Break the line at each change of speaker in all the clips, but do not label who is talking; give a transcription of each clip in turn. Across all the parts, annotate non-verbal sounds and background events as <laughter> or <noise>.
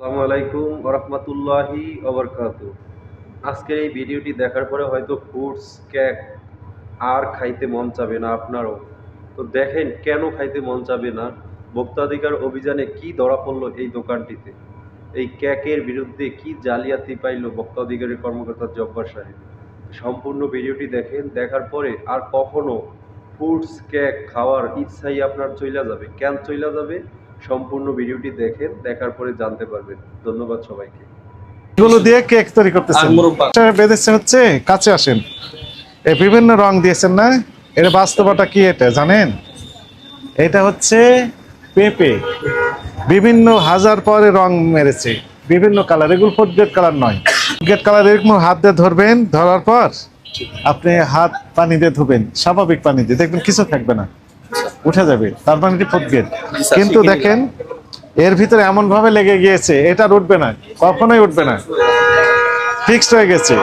আসসালামু আলাইকুম রহমতুল্লাহি ওবরকাত। আজকের এই ভিডিওটি দেখার পরে হয়তো ফুডস কেক আর খাইতে মন চাবে না আপনারও। তো দেখেন কেন খাইতে মন চাবে না? ভোক্তাধিকার অভিযানে কি ধরা পড়ল এই দোকানটিতে? এই কেকের বিরুদ্ধে কি জালিয়াতি পাইল ভোক্তাধিকারের কর্মকর্তা জব্বার সাহেব? সম্পূর্ণ ভিডিওটি দেখেন, দেখার পরে আর কখনো ফুডস কেক খাওয়ার ইচ্ছাই আপনার চইলা যাবে। কেন চইলা যাবে? সম্পূর্ণ ভিডিওটি দেখেন দেখার পরে জানতে পারবেন। ধন্যবাদ সবাইকে।
এগুলো দিয়ে কেক তৈরি করতেছেন। বেঁধেছে হচ্ছে কাছে আসেন। এই বিভিন্ন রং দিয়েছেন না? এর বাস্তবতা কি এটা জানেন? এটা হচ্ছে পেঁপে। বিভিন্ন হাজার পরে রং মেরেছে। বিভিন্ন কালার এগুলো ফুড গ্রেড কালার নয়। গেট কালার এরকম হাত দিয়ে ধরবেন ধরার পর আপনি হাত পানি দিয়ে ধুবেন স্বাভাবিক পানি দিয়ে। দেখবেন কিছু থাকবে না। উঠে যাবে। তার মানে এটি গ্রেড
স্যার,
কিন্তু দেখেন এর ভিতরে এমন ভাবে লেগে গিয়েছে এটা উঠবে না কখনোই উঠবে না। ফিক্সড হয়ে গেছে।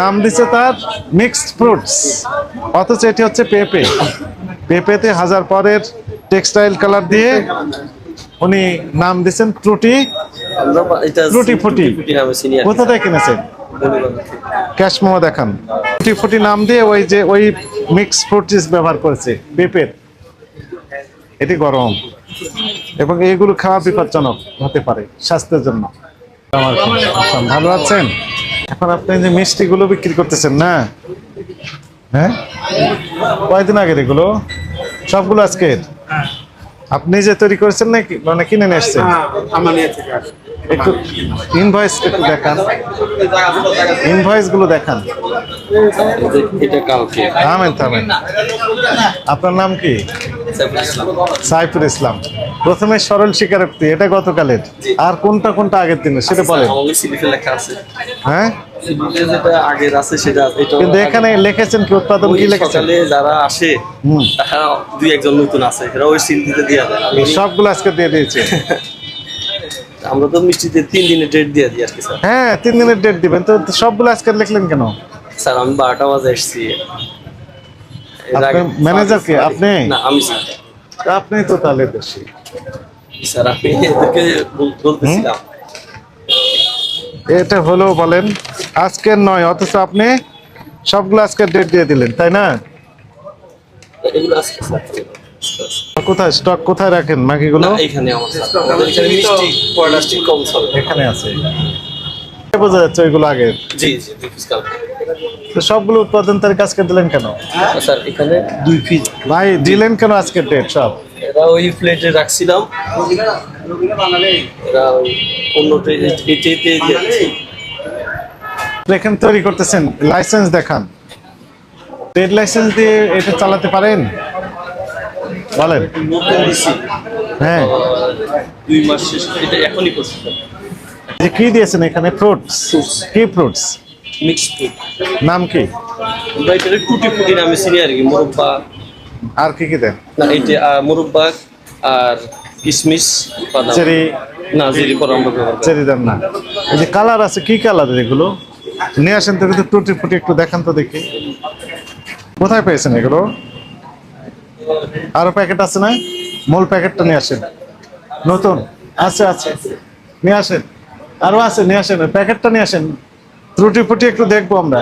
নাম দিছে তার মিক্সড ফ্রুটস অথচ এটি হচ্ছে পেঁপে। পেঁপেতে হাজার পরের টেক্সটাইল কালার দিয়ে উনি নাম দিছেন ত্রুটি ত্রুটি ফুটি। কোথা থেকে কিনেছেন। ক্যাশ মোমো দেখান। ত্রুটি ফুটি নাম দিয়ে ওই যে ওই মিক্স ফ্রুটিস ব্যবহার করেছে, পেঁপের। এটি গরম। এবং এইগুলো খাওয়া বিপজ্জনক হতে পারে স্বাস্থ্যের জন্য। ভালো আছেন? এখন আপনি যে মিষ্টিগুলো বিক্রি করতেছেন না? হ্যাঁ? কয়দিন আগের এগুলো? সবগুলো আজকের? আপনি যে তৈরি করেছেন নাকি? মানে কিনে নিয়ে এসছেন? একটু ইনভয়েস একটু দেখান। ইনভয়েসগুলো দেখান।
এটা কালকে।
থামেন থামেন। আপনার নাম কি?
সাইফুল ইসলাম।
প্রথমে সরল স্বীকারোক্তি এটা গতকালের। আর কোনটা কোনটা আগের দিনের সেটা বলেন।
লেখা আছে।
হ্যাঁ? কিন্তু এখানে লিখেছেন কি উৎপাদন কি লিখেছেন?
যারা আসে তারা দুই একজন নতুন আছে। এরা ওই সিল দিতে দিয়ে।
সবগুলো আজকে দিয়ে দিয়েছে। <laughs>
আমরা তো মিষ্টিতে তিন দিনের ডেট দিয়ে দিই আজকে স্যার।
হ্যাঁ তিন দিনের ডেট দিবেন। তো সবগুলো আজকে লিখলেন কেন?
স্যার আমি বারোটা বাজে এসেছি।
ম্যানেজার কে? আপনি?
না আমি স্যার।
আপনি তো তাহলে বেশি।
স্যার আমি এদেরকে বল- বলতেছিলাম।
এটা হলো বলেন আজকের নয় অথচ আপনি সবগুলো আজকের ডেট দিয়ে দিলেন তাই না?
এগুলো আজকে স্যার।
কোথায় স্টক কোথায় রাখেন? মাগিগুলো
না এখানে এখানে
আছে। বোঝা যাচ্ছে ওইগুলো আগের
জি জি
তো সবগুলো উৎপাদন তারিখ আজকে দিলেন কেন?
স্যার এখানে দুই পিস
ভাই দিলেন কেন আজকের ডেট সব?
এরা ওই প্লেটে রাখছিলাম। এরা অন্য এটাতে
এখানে তৈরি করতেছেন লাইসেন্স দেখান। ট্রেড লাইসেন্স দিয়ে এটা চালাতে পারেন? বলেন। হ্যাঁ।
দুই মাস শেষ এটা এখনই করছি।
যে কি দিয়েছেন এখানে? ফ্রুটস কি ফ্রুটস
মিক্সড ফুড
নাম কি?
আমরা এটা টুটি ফুটি নামে চিনি আর কি মোরব্বা।
আর কি কি দেন?
না এটা মোরব্বা আর কিশমিশ বাদাম।
চেরি।
না জিরি পর আমরা
চেরি দেন না। এই যে কালার আছে কি কালার এগুলো? নিয়ে আসেন তো কিন্তু টুটি ফুটি একটু দেখান তো দেখি। কোথায় পেয়েছেন এগুলো? আরও প্যাকেট আছে না? মূল প্যাকেটটা নিয়ে আসেন। নতুন? আছে আছে। নিয়ে আসেন। আরও আছে নিয়ে আসেন। প্যাকেটটা নিয়ে আসেন। ত্রুটি ফুটি একটু দেখব আমরা।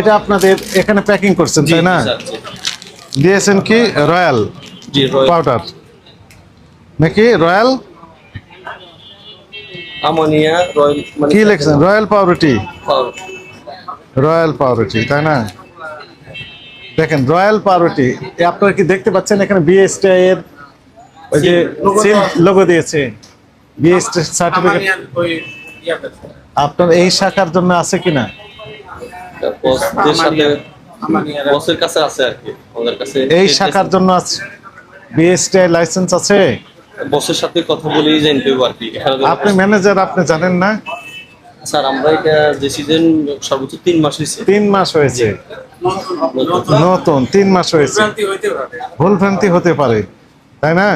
এটা আপনাদের এখানে প্যাকিং করছেন তাই না। দিয়েছেন কি? রয়্যাল? পাউডার। নাকি? রয়্যাল?
আমানিয়া রয়্যাল মানে
কি লিখছেন? রয়্যাল পাউরুটি। রয়্যাল পাউরুটি তাই না? দেখেন রয়্যাল পাউরুটি আপনারা কি দেখতে পাচ্ছেন? এখানে বিএসটিআই এর ওই যে সিল লোগো দিয়েছে। বিএসটি সার্টিফিকেট আপনার এই শাখার জন্য আছে কিনা?
বসের কাছে আছে আর কি আমাদের কাছে
এই শাখার জন্য আছে। বিএসটি লাইসেন্স আছে?
বসের সাথে কথা বলেই জানতে আর কি এখানে
আপনি ম্যানেজার আপনি জানেন না?
স্যার আমরা এটা যে সিজন সর্বোচ্চ তিন মাস হয়েছে।
তিন মাস হয়েছে। নতুন। তিন মাস হয়েছে। ভুল ভ্রান্তি হতে পারে তাই না?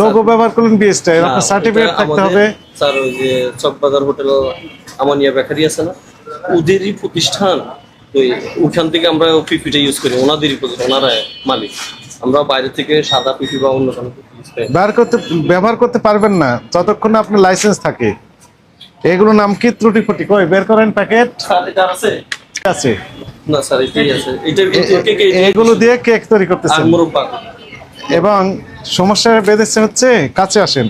লোগো ব্যবহার করলেন বিএসটি আপনার সার্টিফিকেট থাকতে হবে।
স্যার ওই যে চকবাজার হোটেল আমানিয়া বেকারি আছে না? ওদেরই প্রতিষ্ঠান তো ওখান থেকে আমরা পিপিটা ইউজ করি ওনাদেরই প্রতিষ্ঠান ওনারা মালিক। আমরা বাইরে থেকে সাদা পিপি বা অন্য কোনো
ব্যবহার করতে ব্যবহার করতে পারবেন না যতক্ষণ না আপনার লাইসেন্স থাকে। এগুলোর নাম কি ত্রুটি ফুটি কই বের করেন প্যাকেট
স্যার এটা আছে।
আছে?
না স্যার এটাই আছে। এটা
এ-
এটা কেক
এ- এগুলো দিয়ে কেক তৈরি করতেছেন? এবং সমস্যা বেঁধেছে হচ্ছে কাছে আসেন।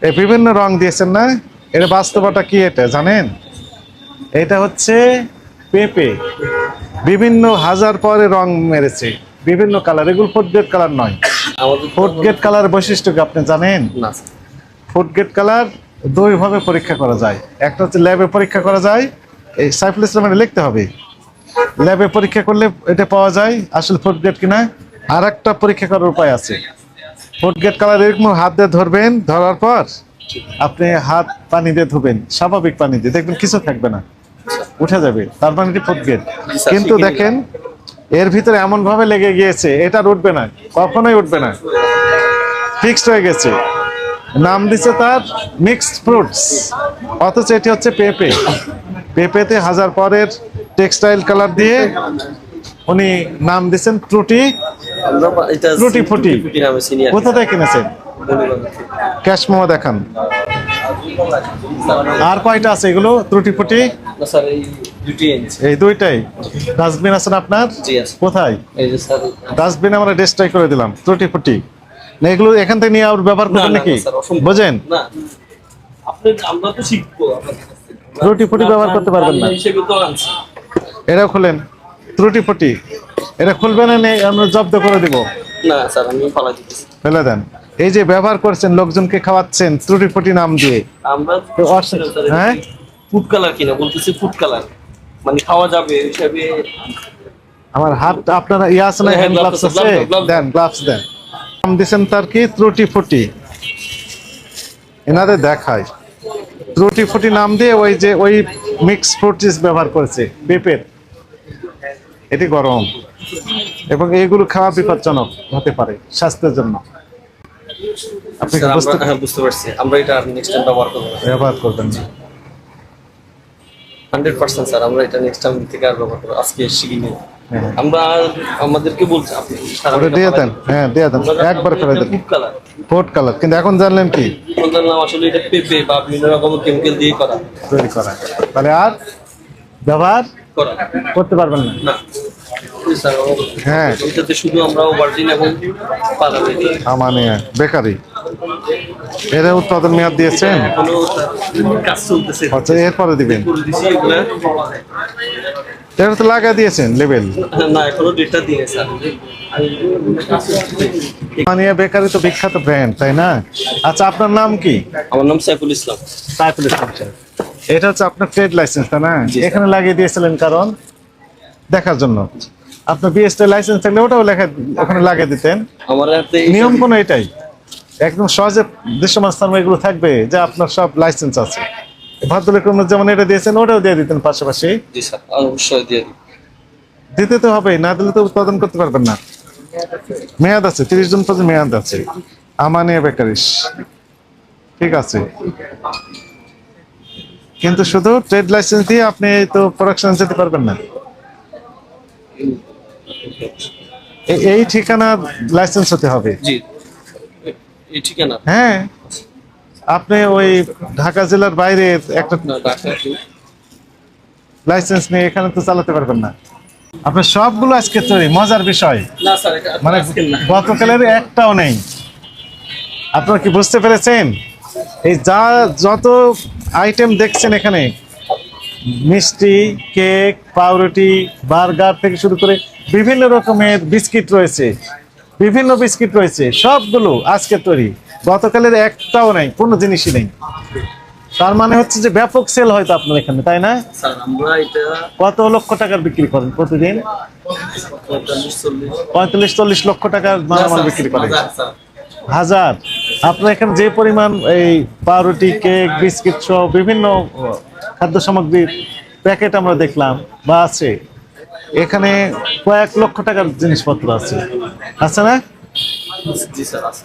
এই বিভিন্ন রং দিয়েছেন না? এর বাস্তবতা কি এটা জানেন? এটা হচ্ছে পেঁপে। বিভিন্ন হাজার পরে রং মেরেছে। বিভিন্ন কালার। এগুলো ফুটগেট কালার নয়। ফুটগেট কালার বৈশিষ্ট্য কি আপনি জানেন?
না।
ফুটগেট কালার দুইভাবে পরীক্ষা করা যায়। একটা হচ্ছে ল্যাবে পরীক্ষা করা যায় এই সাইফুল ইসলামের লিখতে হবে। ল্যাবে পরীক্ষা করলে এটা পাওয়া যায় আসলে ফুটগেট কিনা। আর একটা পরীক্ষা করার উপায় আছে। ফুটগেট কালার এরকম হাত দিয়ে ধরবেন ধরার পর আপনি হাত পানি দিয়ে ধুবেন স্বাভাবিক পানি দিয়ে। দেখবেন কিছু থাকবে না উঠে যাবে। তার মানে এটি ফুটগেট
স্যার,
কিন্তু দেখেন এর ভিতরে এমন ভাবে লেগে গিয়েছে এটা উঠবে না কখনোই উঠবে না। ফিক্সড হয়ে গেছে। নাম দিছে তার মিক্সড ফ্রুটস অথচ এটি হচ্ছে পেঁপে। পেঁপেতে হাজার পরের টেক্সটাইল কালার দিয়ে উনি নাম দিয়েছেন ত্রুটি ত্রুটি ফুটি।
আর।
কোথা থেকে কিনেছেন। ক্যাশ মোমো দেখান। আর কয়টা আছে এগুলো? ত্রুটি ফুটি?
এই
দুইটাই। ডাস্টবিন আছেন আপনার? কোথায়? ডাস্টবিন আমরা করে দিলাম ত্রুটি ফুটি। না এগুলো এখান থেকে নিয়ে আবার ব্যবহার করবেন নাকি?
স্যার,
বোঝেন?
আপনি আমরা তো শিখব আপনার কাছ থেকে। আমরা-
রুটি ফুটি ব্যবহার করতে পারবেন না। এটাও খুলেন। ত্রুটি ফুটি। এটা খুলবেন না নেই আমরা জব্দ করে দিব।
না স্যার আমি ফালা দিতেছি।
ফেলে দেন। এই যে ব্যবহার করছেন লোকজনকে খাওয়াচ্ছেন ত্রুটি ফুটি নাম দিয়ে।
আমরা
হ্যাঁ?
ফুড কালার কিনা? বলতেছি ফুড কালার মানে খাওয়া যাবে হিসাবে
আমার হাত আপনারা ইয়ে আছে না
হ্যাঁ,
হ্যান্ড গ্লাভস
আছে।
দেন গ্লাভস দেন। নাম দিয়েছেন তার কি? ত্রুটি ফুটি। এনাদের দেখায়। ত্রুটি ফুটি নাম দিয়ে ওই যে ওই মিক্স ফ্রুটিস ব্যবহার করেছে পেঁপের। এটি গরম। এবং এইগুলো খাওয়া বিপজ্জনক হতে পারে স্বাস্থ্যের জন্য। আপনি বুঝতে
আমরা হ্যাঁ পারছি। আমরা এটা নেক্সট টাইম ব্যবহার করব
ব্যবহার করবেন না।
হান্ড্রেড পার্সেন্ট স্যার আমরা এটা নেক্সট টাইম থেকে আর ব্যবহার করব আজকে শিখি নিই।
হ্যাঁ।
আমরা আমাদেরকে বলছি আপনি
দিয়ে দেন। হ্যাঁ দিয়ে দেন। একবার ফেলে দেন।
Food colour.
কিন্তু এখন জানলেন কি?
ওদের আসলে এটা পেঁপে বা বিভিন্ন রকমের কেমিক্যাল দিয়ে করা।
তৈরি করা। তাহলে আর ব্যবহার করতে পারবেন না।
না। জি স্যার ও-
হ্যাঁ।
ওইটাতে শুধু আমরা ওভারটিন এবং পালাবে
বেকারি। এর উৎপাদন মেয়াদ দিয়েছেন? আচ্ছা এরপরে দিবেন। এটা তো লাগা দিয়েছেন লেভেল
না এখনও ডেটটা দিয়ে স্যার
মানিয়া বেকারি তো বিখ্যাত ব্র্যান্ড তাই না? আচ্ছা আপনার নাম কি?
আমার নাম সাইফুল ইসলাম।
সাইফুল ইসলাম। এটা হচ্ছে আপনার ট্রেড লাইসেন্স তাই না? এখানে লাগিয়ে দিয়েছিলেন কারণ দেখার জন্য। আপনার বিএসটি লাইসেন্স থাকলে ওটাও লেখা ওখানে লাগিয়ে দিতেন।
আমার হাতে
নিয়ম কোনো এটাই? একদম সহজে দৃশ্যমান স্থান এগুলো থাকবে যে আপনার সব লাইসেন্স আছে। ভদ্রলোক যেমন এটা দিয়েছেন ওটাও দিয়ে দিতেন পাশাপাশি।
জি স্যার অবশ্যই দিয়ে
দিতে তো হবে না দিলে তো উৎপাদন করতে পারবেন না। মেয়াদ আছে তিরিশ জন পর্যন্ত মেয়াদ আছে। আমানিয়া বেকারিস। ঠিক আছে। কিন্তু শুধু ট্রেড লাইসেন্স দিয়ে আপনি তো প্রোডাকশন যেতে পারবেন না। এই ঠিকানা লাইসেন্স হতে হবে।
জি এই ঠিকানা।
হ্যাঁ। আপনি ওই ঢাকা জেলার বাইরে একটা লাইসেন্স নিয়ে এখানে তো চালাতে পারবেন না। আপনার সবগুলো আজকে তৈরি মজার বিষয়। মানে গতকালের একটাও নেই। আপনারা কি বুঝতে পেরেছেন? এই যা যত আইটেম দেখছেন এখানে মিষ্টি কেক পাউরুটি বার্গার থেকে শুরু করে বিভিন্ন রকমের বিস্কিট রয়েছে। বিভিন্ন বিস্কিট রয়েছে সবগুলো আজকে তৈরি। গতকালের একটাও নেই কোনো জিনিসই নেই। তার মানে হচ্ছে যে ব্যাপক সেল হয়তো আপনার এখানে তাই না? কত লক্ষ টাকার বিক্রি করেন প্রতিদিন?
পঁয়তাল্লিশ চল্লিশ।
লক্ষ টাকার মালামাল বিক্রি করেন।
হাজার,
আপনার এখানে যে পরিমাণ এই পাউরুটি কেক বিস্কিট সহ বিভিন্ন খাদ্য সামগ্রীর প্যাকেট আমরা দেখলাম বা আছে। এখানে কয়েক লক্ষ টাকার জিনিসপত্র আছে। আছে না।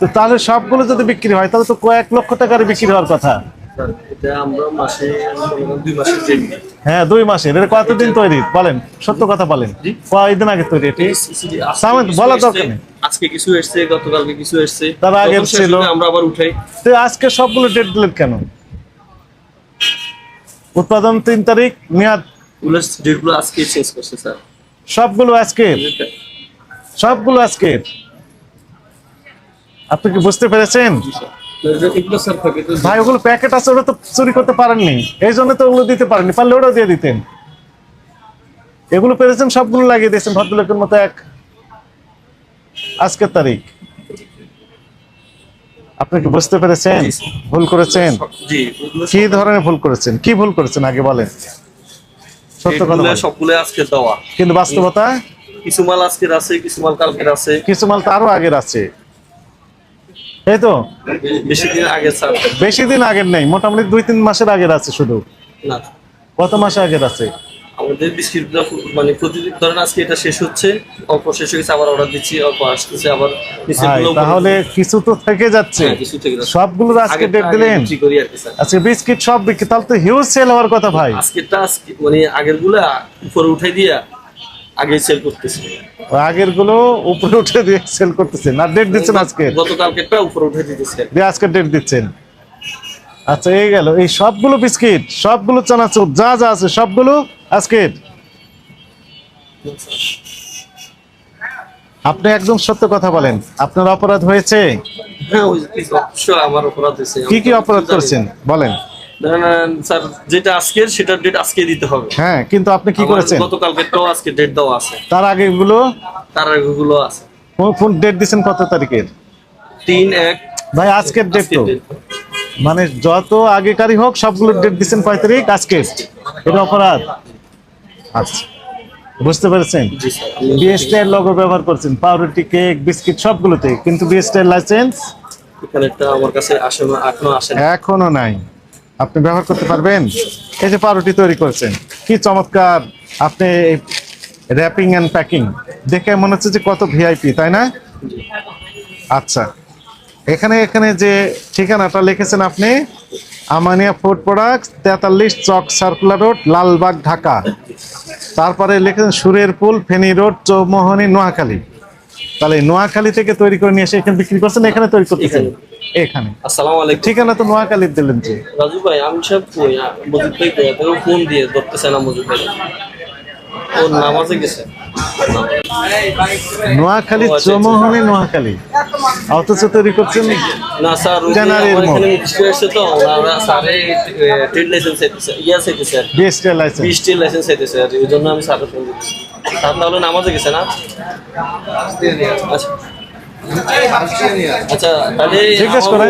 তো তাহলে সবগুলো যদি বিক্রি হয় তাহলে তো কয়েক লক্ষ টাকার বিক্রি হওয়ার কথা। হ্যাঁ দুই মাসের। এটা কতদিন তৈরি? বলেন সত্য কথা বলেন। কয়দিন আগে তৈরি এটি?
এই CCD আসলে
সামনে
কিছু
বলা দরকার নেই।
আজকে কিছু এসছে গতকালকে কিছু এসছে।
তার আগের ছিল।
আমরা আবার উঠাই।
তো আজকে সবগুলো ডেট দিলেন কেন? উৎপাদন তিন তারিখ মেয়াদ?
ডেটগুলো আজকে চেঞ্জ করছে স্যার।
সবগুলো আজকে সবগুলো আজকে আপনি কি বুঝতে পেরেছেন? ভাই ওগুলো প্যাকেট আছে ওটা তো চুরি করতে পারেননি। এই জন্য তো ওগুলো দিতে পারেননি। পারলে ওটাও দিয়ে দিতেন। এগুলো পেরেছেন সবগুলো লাগিয়ে দিয়েছেন ভদ্রলোকের মতো এক আজকের তারিখ। আপনি কি বুঝতে পেরেছেন? ভুল করেছেন? কি ধরনের ভুল করেছেন? কি ভুল করেছেন? আগে বলেন। সত্য কথা
এগুলো সবগুলো আজকে দেওয়া।
কিন্তু বাস্তবতা?
কিছু মাল আজকের আছে কিছু মাল কালকের আছে।
কিছু মাল তো আরও আগের আছে। এই তো?
বেশি দিন আগে স্যার।
বেশি দিন আগের নেই মোটামুটি দুই তিন মাসের আগের আছে শুধু।
না।
কত মাসে আগের আছে?
আমাদের বিস্কিটগুলো মানে প্রতিদিন ধরেন আজকে এটা শেষ হচ্ছে অল্প শেষ হয়ে গেছে আবার অর্ডার দিচ্ছি অল্প আসতেছে আবার
তাহলে কিছু তো থেকে যাচ্ছে।
হ্যাঁ।
সবগুলোর আজকে ডেট দিলেন। আজকে বিস্কিট সব বিক্রি তাহলে তো হিউজ সেল হওয়ার কথা ভাই।
আজকেরটা আজকে মানে আগেরগুলা উপরে উঠাই দিয়া আগে সেল করতেছি।
আগেরগুলো উপরে উঠে দিয়ে সেল করতেছেন। আর ডেট দিচ্ছেন আজকে?
গতকালকেরটা উপরে উঠে
দিয়ে আজকে ডেট দিচ্ছেন। আচ্ছা এই গেল। এই সবগুলো বিস্কিট সবগুলো চানাচুর যা যা আছে সবগুলো আজকের? আপনি একদম সত্য কথা বলেন। আপনার অপরাধ হয়েছে?
হ্যাঁ অপরাধ হয়েছে।
কি কি অপরাধ করেছেন? বলেন।
ধরেন স্যার যেটা আজকের সেটা ডেট আজকে দিতে হবে।
হ্যাঁ কিন্তু আপনি কি করেছেন?
আজকে ডেট দেওয়া আছে।
তার আগে গুলো
তার আগেগুলো আছে।
কোন ডেট কত তারিখের?
তিন এক।
ভাই আজকের ডেট তো। মানে যত আগেকারই হোক সবগুলো ডেট দিচ্ছেন কয় তারিখ? আজকে এটা অপরাধ। আচ্ছা। বুঝতে পেরেছেন?
জি স্যার আমি-
বিএসটি এর লোগো ব্যবহার করছেন। পাউরুটি কেক বিস্কিট সবগুলোতে। কিন্তু বিএসটি এর লাইসেন্স
এখানে একটা আমার কাছে আসে
এখনও নাই। আপনি ব্যবহার করতে পারবেন। এই যে পাউরুটি তৈরি করেছেন, কি চমৎকার। আপনি র্যাপিং অ্যান্ড প্যাকিং দেখে মনে হচ্ছে যে কত ভিআইপি তাই না? আচ্ছা এখানে এখানে যে ঠিকানাটা লিখেছেন আপনি, আমানিয়া ফুড প্রোডাক্টস, তেতাল্লিশ চক সার্কুলার রোড, লালবাগ, ঢাকা। তারপরে লিখেছেন সুরের পুল, ফেনী রোড, চৌমোহনী, নোয়াখালী। তাহলে নোয়াখালী থেকে তৈরি করে নিয়ে এসে এখানে বিক্রি করছেন, এখানে তৈরি করতেছেন। এখানে।
আসসালামু আলাইকুম।
ঠিকানা তো নোয়াখালীর দিলেন যে।
রাজু ভাই আমি সব কই মজিদ ভাই কই? ফোন দিয়ে ধরতেছে না মজিদ ভাই। ও নামাজে গেছে।
নোয়াখালী
ও, আচ্ছা, আচ্ছা।
নোয়াখালী। অথচ তৈরি করছেন
না স্যার আসছে তো ওনারা স্যারে ট্রেড লাইসেন্স চাইতেছে ইয়া
বিএসটি লাইসেন্স।
বিশটি লাইসেন্স চাইতেছে আর ওই জন্য আমি স্যারের ফোন দিচ্ছি। স্যার তাহলে নামাজে গেছে না? আচ্ছা। আচ্ছা তাহলে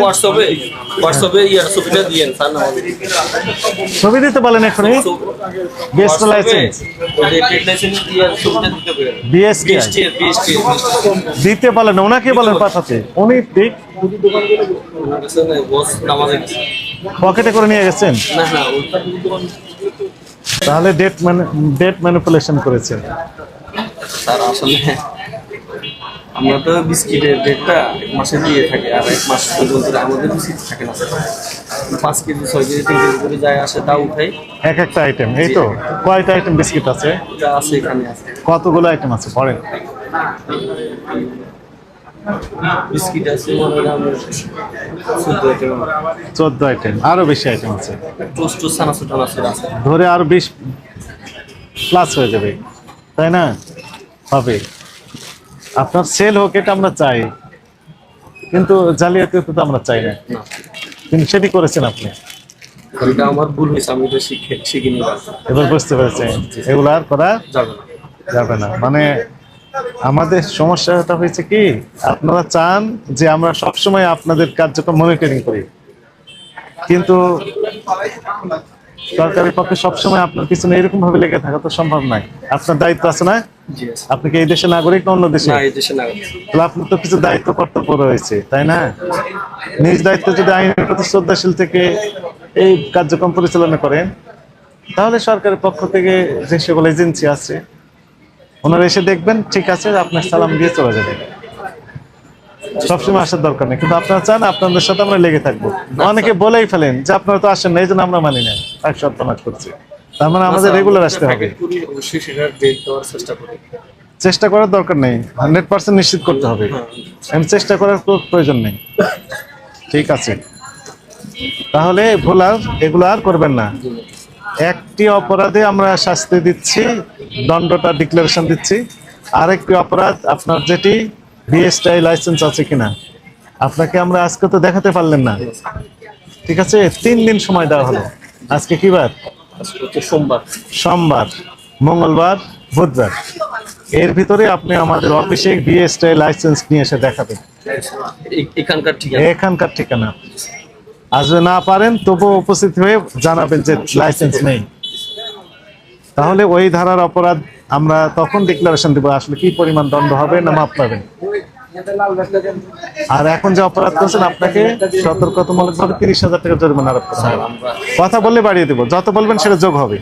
হোয়াটসঅ্যাপে হোয়াটসঅ্যাপে ইয়ার ছবিটা দিয়েন স্যার
ছবি দিতে বলেন এখনই বিএসটি লাইসেন্স
দিতে পারেন।
ওনাকে বলেন পাঠাতে। উনি ঠিক পকেটে করে নিয়ে গেছেন? তাহলে ডেট মানে ডেট ম্যানিপুলেশন করেছেন।
স্যার আসলে আমরা তো বিস্কিটের ডেটটা এক মাসে দিয়ে থাকি আর এক মাস পর্যন্ত আমাদের বিস্কিট থাকে না পাঁচ কেজি ছয় কেজি তিন কেজি করে যায় আসে তা উঠাই
এক একটা আইটেম এই তো? কয়টা আইটেম বিস্কিট আছে?
আছে এখানে আছে।
কতগুলো আইটেম আছে? পড়েন
বিস্কিট আছে চোদ্দ আইটেম
আরও বেশি আইটেম
টোস্ট আছে আছে।
ধরে আরও বিশ প্লাস হয়ে যাবে তাই না? হবে। আপনার সেল হোক এটা আমরা চাই। কিন্তু জালিয়াতি তো আমরা চাই না। কিন্তু সেটি করেছেন আপনি।
এটা আমার ভুল হয়েছে আমি এটা শিখে শিখে নিলাম
এবার বুঝতে পেরেছেন এগুলো আর করা
যাবে না।
যাবে না। মানে আমাদের সমস্যাটা হয়েছে কি আপনারা চান যে আমরা সবসময় আপনাদের কার্যক্রম মনিটরিং করি। কিন্তু সরকারের পক্ষে সবসময় আপনার পিছনে এরকম ভাবে লেগে থাকা তো সম্ভব নয়। আপনার দায়িত্ব আছে না? আপনি কি এই দেশের নাগরিক না অন্য দেশে? তাহলে আপনার তো কিছু দায়িত্ব কর্তব্য রয়েছে তাই না? নিজ দায়িত্ব যদি আইনের প্রতি শ্রদ্ধাশীল থেকে এই কার্যক্রম পরিচালনা করেন তাহলে সরকারের পক্ষ থেকে যে সকল এজেন্সি আছে ওনারা এসে দেখবেন ঠিক আছে আপনার সালাম দিয়ে চলে যাবে। সবসময় আসার দরকার নেই। কিন্তু আপনারা চান আপনাদের সাথে আমরা লেগে থাকব। অনেকে বলেই ফেলেন যে আপনারা তো আসেন না এই জন্য আমরা মানি না এক সপ্তাহ করছি। তার মানে আমাদের রেগুলার আসতে হবে।
চেষ্টা
করার দরকার নেই। হান্ড্রেড পার্সেন্ট নিশ্চিত করতে হবে। আমি চেষ্টা করার কোনো প্রয়োজন নেই। ঠিক আছে। তাহলে ভুল আর এগুলো আর করবেন না। একটি অপরাধে আমরা শাস্তি দিচ্ছি দণ্ডটা ডিক্লারেশন দিচ্ছি। আরেকটি অপরাধ আপনার যেটি বিএসটাই লাইসেন্স আছে কিনা? আপনাকে আমরা আজকে তো দেখাতে পারলেন না। ঠিক আছে? তিন দিন সময় দেওয়া হলো। আজকে কি বার?
সোমবার।
সোমবার। মঙ্গলবার বুধবার। এর ভিতরে আপনি আমাদের অফিসে বিএসটাই লাইসেন্স নিয়ে এসে দেখাবেন
এখানকার ঠিকানা।
এখানকার ঠিকানা। আসবে না পারেন তবুও উপস্থিত হয়ে জানাবেন যে লাইসেন্স নেই। তাহলে ওই ধারার অপরাধ আমরা তখন ডিক্লারেশন দেবো আসলে কি পরিমাণ দণ্ড হবে না মাপ পাবেন। আর এখন যে অপরাধ করছেন আপনাকে সতর্কতামূলক ভাবে তিরিশ হাজার টাকা জরিমানা আরোপ করা হবে। কথা বললে বাড়িয়ে দেবো। যত বলবেন সেটা যোগ হবে।